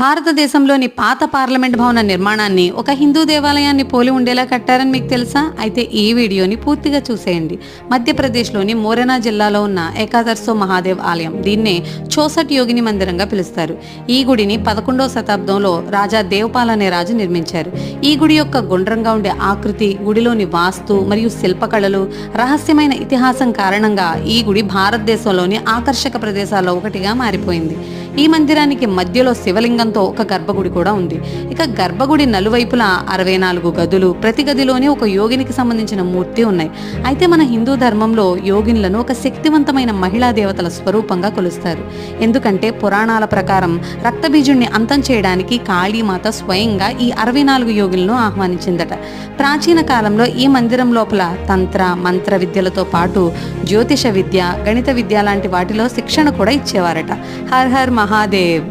భారతదేశంలోని పాత పార్లమెంట్ భవన నిర్మాణాన్ని ఒక హిందూ దేవాలయాన్ని పోలి ఉండేలా కట్టారని మీకు తెలుసా? అయితే ఈ వీడియోని పూర్తిగా చూసేయండి. మధ్యప్రదేశ్లోని మోరెనా జిల్లాలో ఉన్న ఏకాదర్శో మహాదేవ్ ఆలయం. దీన్నే చోసట్ యోగిని మందిరంగా పిలుస్తారు. ఈ గుడిని పదకొండవ శతాబ్దంలో రాజా దేవపాల్ అనే రాజు నిర్మించారు. ఈ గుడి యొక్క గుండ్రంగా ఉండే ఆకృతి గుడిలోని వాస్తు మరియు శిల్పకళలు రహస్యమైన ఇతిహాసం కారణంగా ఈ గుడి భారతదేశంలోని ఆకర్షక ప్రదేశాల్లో ఒకటిగా మారిపోయింది. ఈ మందిరానికి మధ్యలో శివలింగంతో ఒక గర్భగుడి కూడా ఉంది. ఇక గర్భగుడి నలువైపులా అరవై నాలుగు గదులు ప్రతి గదిలోనే ఒక యోగినికి సంబంధించిన మూర్తి ఉన్నాయి. అయితే మన హిందూ ధర్మంలో యోగిన్లను ఒక శక్తివంతమైన మహిళా దేవతల స్వరూపంగా కొలుస్తారు. ఎందుకంటే పురాణాల ప్రకారం రక్తబీజుణ్ణి అంతం చేయడానికి కాళీమాత స్వయంగా ఈ అరవై నాలుగు యోగులను ఆహ్వానించిందట. ప్రాచీన కాలంలో ఈ మందిరం లోపల తంత్ర మంత్ర విద్యలతో పాటు జ్యోతిష విద్య గణిత విద్య లాంటి వాటిలో శిక్షణ కూడా ఇచ్చేవారట. Her her Mahadev